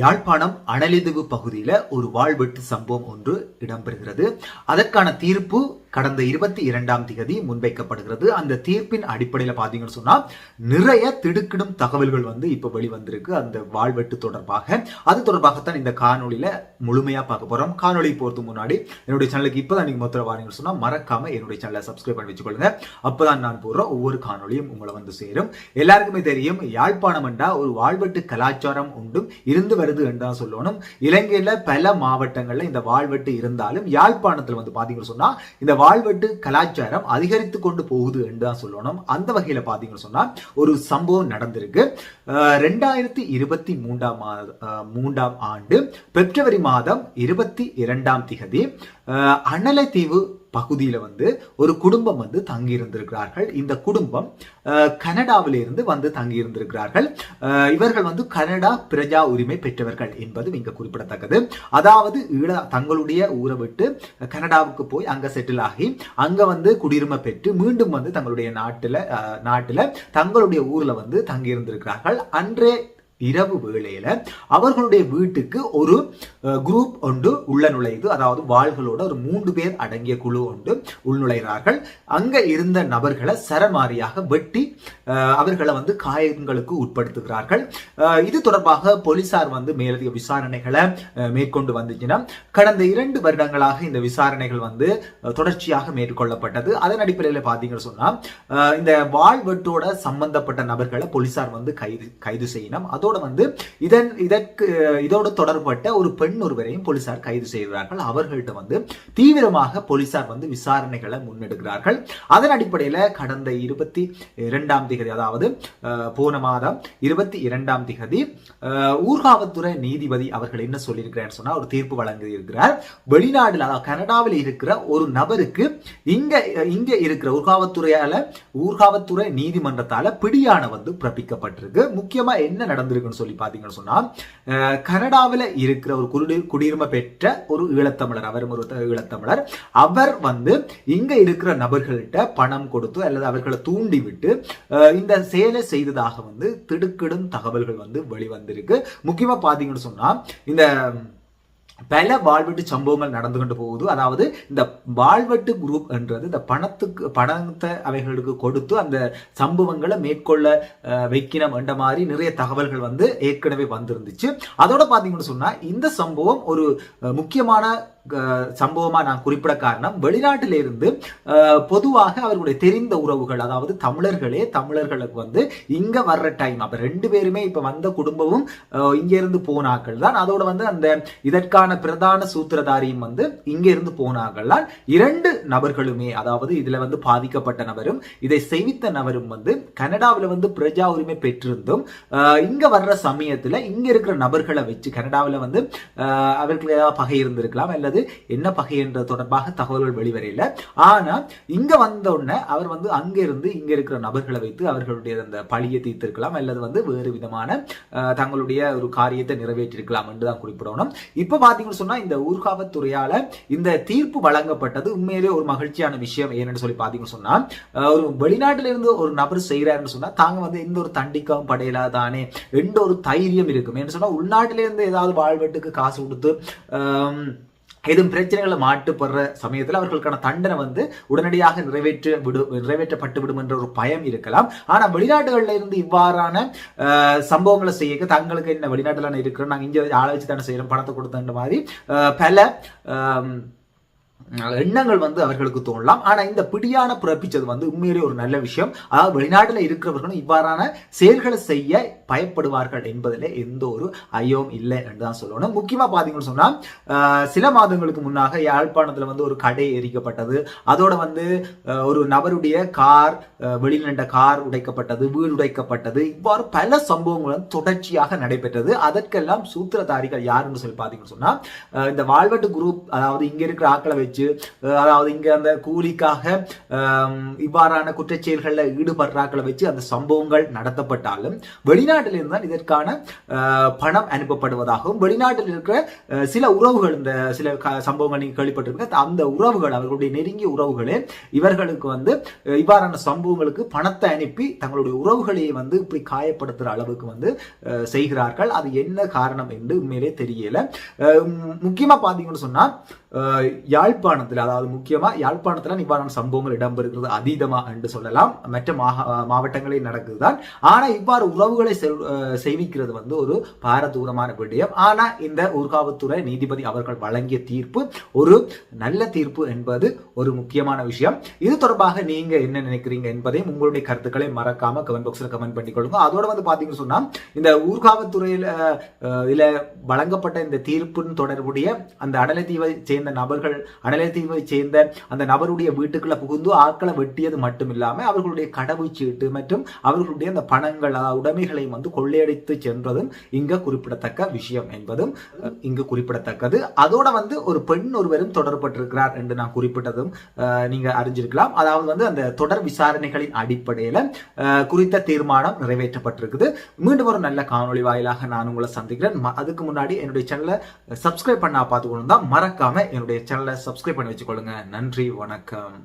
யாழ்ப்பாணம் அனலிதுவு பகுதியில ஒரு வாழ்வெட்டு சம்பவம் ஒன்று இடம்பெறுகிறது. அதற்கான தீர்ப்பு கடந்த இருபத்தி இரண்டாம் திகதி முன்வைக்கப்படுகிறது. அந்த தீர்ப்பின் அடிப்படையில் பார்த்தீங்கன்னு சொன்னா நிறைய திடுக்கிடும் தகவல்கள் வந்து இப்போ வெளிவந்திருக்கு அந்த வாழ்வெட்டு தொடர்பாக. அது தொடர்பாகத்தான் இந்த காணொலியில் முழுமையா பார்க்க போறோம். காணொலி போறதுக்கு முன்னாடி என்னுடைய சேனலுக்கு இப்போதான் நீங்க மொத்தம் வாரீங்கன்னு சொன்னா மறக்காம என்னுடைய சேனலை சப்ஸ்கிரைப் பண்ணி வச்சுக்கொள்ளுங்க. அப்பதான் நான் போடுற ஒவ்வொரு காணொளியும் உங்களை வந்து சேரும். எல்லாருக்குமே தெரியும் யாழ்ப்பாணம் என்றா ஒரு வாழ்வெட்டு கலாச்சாரம் உண்டும் இருந்து வருது என்று தான் சொல்லணும். இலங்கையில பல மாவட்டங்கள்ல இந்த வாழ்வெட்டு இருந்தாலும் யாழ்ப்பாணத்துல வந்து பாத்தீங்கன்னு சொன்னா இந்த வாழ்வெட்டு கலாச்சாரம் அதிகரித்து கொண்டு போகுது என்று தான் சொல்லணும். அந்த வகையில பாத்தீங்கன்னு சொன்னா ஒரு சம்பவம் நடந்திருக்கு. ரெண்டாயிரத்தி இருபத்தி மூன்றாம் மா- மூன்றாம் ஆண்டு பிப்ரவரி மாதம் இருபத்தி இரண்டாம் திகதி அஹ் பகுதியில் வந்து ஒரு குடும்பம் வந்து தங்கி இருந்திருக்கிறார்கள் இந்த குடும்பம் அஹ், இருந்து வந்து தங்கி இருந்திருக்கிறார்கள் இவர்கள் வந்து கனடா பிரஜா உரிமை பெற்றவர்கள் என்பது இங்க குறிப்பிடத்தக்கது. அதாவது ஈழ தங்களுடைய ஊரை விட்டு கனடாவுக்கு போய் அங்க செட்டில் ஆகி அங்க வந்து குடியுரிமை பெற்று மீண்டும் வந்து தங்களுடைய நாட்டில் நாட்டில் தங்களுடைய ஊர்ல வந்து தங்கி இருந்திருக்கிறார்கள் அன்றே இரவு வேளையில அவர்களுடைய வீட்டுக்கு ஒரு குரூப் ஒன்று உள்ள நுழையுது அதாவது வாள்களோட ஒரு மூன்று பேர் அடங்கிய குழு ஒன்று உள்நுழைகிறார்கள். அங்க இருந்த நபர்களை சரமாரியாக வெட்டி அவர்களை வந்து காயங்களுக்கு உட்படுத்துகிறார்கள். இது தொடர்பாக போலீசார் வந்து மேலதிக விசாரணைகளை மேற்கொண்டு வந்துச்சுன்னா கடந்த இரண்டு வருடங்களாக இந்த விசாரணைகள் வந்து தொடர்ச்சியாக மேற்கொள்ளப்பட்டது. அதன் அடிப்படையில் பார்த்தீங்கன்னு சொன்னா இந்த வாழ்வெட்டோட சம்பந்தப்பட்ட நபர்களை போலீசார் வந்து கைது கைது செய்யணும். அதோட வந்து இதன் இதற்கு இதோடு தொடர்பட்ட ஒரு பெண் ஒருவரையும் போலீசார் கைது செய்கிறார்கள். அவர்கள்ட்ட வந்து தீவிரமாக போலீசார் வந்து விசாரணைகளை முன்னெடுக்கிறார்கள். அதன் அடிப்படையில் கடந்த இருபத்தி இரண்டாம் திகதி அதாவது போன மாதம் இருபத்தி இரண்டாம் திகதி ஊர்காவல்துறை நீதிபதி அவர்கள் என்ன சொல்லியிருக்கிறார் சொன்னா ஒரு தீர்ப்பு வழங்கி இருக்கிறார் வெளிநாடுல அதாவது கனடாவில் இருக்கிற ஒரு நபருக்கு இங்க இங்க இருக்கிற ஊர்காவல்துறையால ஊர்காவல்துறை நீதிமன்றத்தால பிடியான வந்து பிறப்பிக்கப்பட்டிருக்கு. முக்கியமா என்ன நடந்திருக்கு இருக்குன்னு சொல்லி பாத்தீங்கன்னு சொன்னா கனடாவில கனடாவில் இருக்கிற ஒரு குடி குடியுரிமை பெற்ற ஒரு ஈழத்தமிழர் அவர் ஒரு ஈழத்தமிழர். அவர் வந்து இங்க இருக்கிற நபர்கள்ட்ட பணம் கொடுத்து அல்லது அவர்களை தூண்டி விட்டு இந்த செயலை செய்ததாக வந்து திடுக்கிடும் தகவல்கள் வந்து வெளிவந்திருக்கு. முக்கியமா பாத்தீங்கன்னு சொன்னா இந்த பல வாழ்வெட்டு சம்பவங்கள் நடந்து கொண்டு போகுது. அதாவது இந்த வாழ்வெட்டு குரூப் என்றது இந்த பணத்துக்கு பணத்தை அவைகளுக்கு கொடுத்து அந்த சம்பவங்களை மேற்கொள்ள வைக்கணும் என்ற மாதிரி நிறைய தகவல்கள் வந்து ஏற்கனவே வந்திருந்துச்சு. அதோட பார்த்தீங்கன்னு சொன்னால் இந்த சம்பவம் ஒரு முக்கியமான சம்பவமாக சம்பவமா நான் குறிப்பிட காரணம் வெளிநாட்டிலிருந்து பொதுவாக அவர்களுடைய தெரிந்த உறவுகள் அதாவது தமிழர்களே தமிழர்களுக்கு வந்து இங்க வர்ற டைம் அப்போ ரெண்டு பேருமே இப்போ வந்த குடும்பமும் இங்கேருந்து இருந்து போனாக்கள் தான். அதோட வந்து அந்த இதற்கான பிரதான சூத்திரதாரியும் வந்து இங்கேருந்து போனார்கள் தான். இரண்டு நபர்களுமே அதாவது இதுல வந்து பாதிக்கப்பட்ட நபரும் இதை செய்வித்த நபரும் வந்து கனடாவில் வந்து பிரஜா உரிமை பெற்றிருந்தும் இங்கே இங்க வர்ற சமயத்தில் இங்க இருக்கிற நபர்களை வச்சு கனடாவில் வந்து அவர்களுக்கு ஏதாவது பகை இருந்திருக்கலாம் அல்லது என்ன பகை என்ற தொடர்பாக தகவல்கள் வெளிவரையில ஆனா இங்க வந்த உடனே அவர் வந்து அங்க இருந்து இங்க இருக்கிற நபர்களை வைத்து அவர்களுடைய அந்த பழியை தீர்த்திருக்கலாம். அல்லது வந்து வேறு விதமான தங்களுடைய ஒரு காரியத்தை நிறைவேற்றிருக்கலாம் என்று தான் குறிப்பிடணும். இப்ப பாத்தீங்கன்னு சொன்னா இந்த ஊர்காவத்துறையால இந்த தீர்ப்பு வழங்கப்பட்டது உண்மையிலே ஒரு மகிழ்ச்சியான விஷயம் ஏன்னு சொல்லி பாத்தீங்கன்னு சொன்னா ஒரு வெளிநாட்டில இருந்து ஒரு நபர் செய்யறாருன்னு சொன்னா தாங்க வந்து எந்த ஒரு தண்டிக்கவும் படையலா தானே எந்த ஒரு தைரியம் இருக்கும். என்று சொன்னா உள்நாட்டில இருந்து ஏதாவது வாழ்வெட்டுக்கு காசு கொடுத்து எதுவும் பிரச்சனைகளை மாட்டுப்படுற சமயத்தில் அவர்களுக்கான தண்டனை வந்து உடனடியாக நிறைவேற்ற விடு நிறைவேற்றப்பட்டு விடும் என்ற ஒரு பயம் இருக்கலாம். ஆனால் வெளிநாடுகளில் இருந்து இவ்வாறான சம்பவங்களை செய்ய தங்களுக்கு என்ன வெளிநாட்டில் இருக்கிறோம் நாங்கள் இங்கே ஆளை வச்சு தானே செய்யறோம் பணத்தை கொடுத்தன்ற மாதிரி பல எண்ணங்கள் வந்து அவர்களுக்கு தோணலாம். ஆனா இந்த பிடியான பிறப்பிச்சது வந்து உண்மையிலே ஒரு நல்ல விஷயம். அதாவது வெளிநாட்டில் இருக்கிறவர்களும் இவ்வாறான செயல்களை செய்ய பயப்படுவார்கள் என்பதில் எந்த ஒரு ஐயம் இல்லை என்று தான் சொல்லணும். முக்கியமா பாத்தீங்கன்னு சொன்னா சில மாதங்களுக்கு முன்னாக யாழ்ப்பாணத்துல வந்து ஒரு கடை எரிக்கப்பட்டது. அதோட வந்து ஒரு நபருடைய கார் வெளியில் நின்ற கார் உடைக்கப்பட்டது வீடு உடைக்கப்பட்டது. இவ்வாறு பல சம்பவங்கள் தொடர்ச்சியாக நடைபெற்றது. அதற்கெல்லாம் சூத்திரதாரிகள் யாருன்னு சொல்லி பாத்தீங்கன்னு சொன்னா இந்த வாழ்வெட்டு குரூப் அதாவது இங்க இருக்கிற ஆக்களை வச்சு வச்சு அதாவது இங்க அந்த கூலிக்காக இவ்வாறான குற்றச்செயல்களில் ஈடுபடுறாக்களை வச்சு அந்த சம்பவங்கள் நடத்தப்பட்டாலும் வெளிநாட்டிலிருந்து தான் இதற்கான அஹ், பணம் அனுப்பப்படுவதாகவும் வெளிநாட்டில் இருக்கிற சில உறவுகள் இந்த சில க- சம்பவங்கள் நீங்க கேள்விப்பட்டிருக்க அந்த உறவுகள் அவர்களுடைய நெருங்கிய உறவுகளே இவர்களுக்கு வந்து இவ்வாறான சம்பவங்களுக்கு பணத்தை அனுப்பி தங்களுடைய உறவுகளை வந்து இப்படி காயப்படுத்துற அளவுக்கு வந்து அஹ், செய்கிறார்கள். அது என்ன காரணம் என்று உண்மையிலே தெரியல. அஹ், முக்கியமா பாத்தீங்கன்னு சொன்னா யாழ்ப்பாணத்தில் அதாவது முக்கியமா யாழ்ப்பாணத்தில் இவ்வாறான சம்பவங்கள் இடம்பெறுகிறது அதீதமாக என்று சொல்லலாம். மற்ற மாகா- மாவட்டங்களில் நடக்குதுதான். ஆனால் இவ்வாறு உறவுகளை செல்- செய்விக்கிறது வந்து ஒரு பாரதூரமான விடயம். ஆனால் இந்த ஊர்காவத்துறை நீதிபதி அவர்கள் வழங்கிய தீர்ப்பு ஒரு நல்ல தீர்ப்பு என்பது ஒரு முக்கியமான விஷயம். இது தொடர்பாக நீங்க என்ன நினைக்கிறீங்க என்பதை உங்களுடைய கருத்துக்களை மறக்காம கமெண்ட் பாக்ஸில் கமெண்ட் பண்ணிக்கொள்ளுங்க. அதோட வந்து பார்த்தீங்கன்னு சொன்னால் இந்த ஊர்காவத்துறையில் இதில் வழங்கப்பட்ட இந்த தீர்ப்புன்னு தொடர்புடைய அந்த அடலைத்தீவை சேர்ந்த நபர்கள் அனலத்தீவை சேர்ந்த அந்த நபருடைய வீட்டுக்குள்ள புகுந்து ஆட்களை வெட்டியது மட்டும் இல்லாம அவர்களுடைய கடவுச்சீட்டு மற்றும் அவர்களுடைய அந்த பணங்கள் உடைமைகளையும் வந்து கொள்ளையடித்து சென்றதும் இங்க குறிப்பிடத்தக்க விஷயம் என்பதும் இங்கு குறிப்பிடத்தக்கது. அதோட வந்து ஒரு பெண் ஒருவரும் தொடர்பட்டிருக்கிறார் என்று நான் குறிப்பிட்டதும் அஹ், நீங்க அறிஞ்சிருக்கலாம். அதாவது வந்து அந்த தொடர் விசாரணைகளின் அடிப்படையில குறித்த தீர்மானம் நிறைவேற்றப்பட்டிருக்குது. மீண்டும் ஒரு நல்ல காணொளி வாயிலாக நான் உங்களை சந்திக்கிறேன். அதுக்கு முன்னாடி என்னுடைய சேனலை சப்ஸ்கிரைப் பண்ணா பார்த்துக்கணும் தான் மறக்காம என்னுடைய சேனலை சப்ஸ்கிரைப் பண்ணி வச்சுக்கொள்ளுங்க. நன்றி வணக்கம்.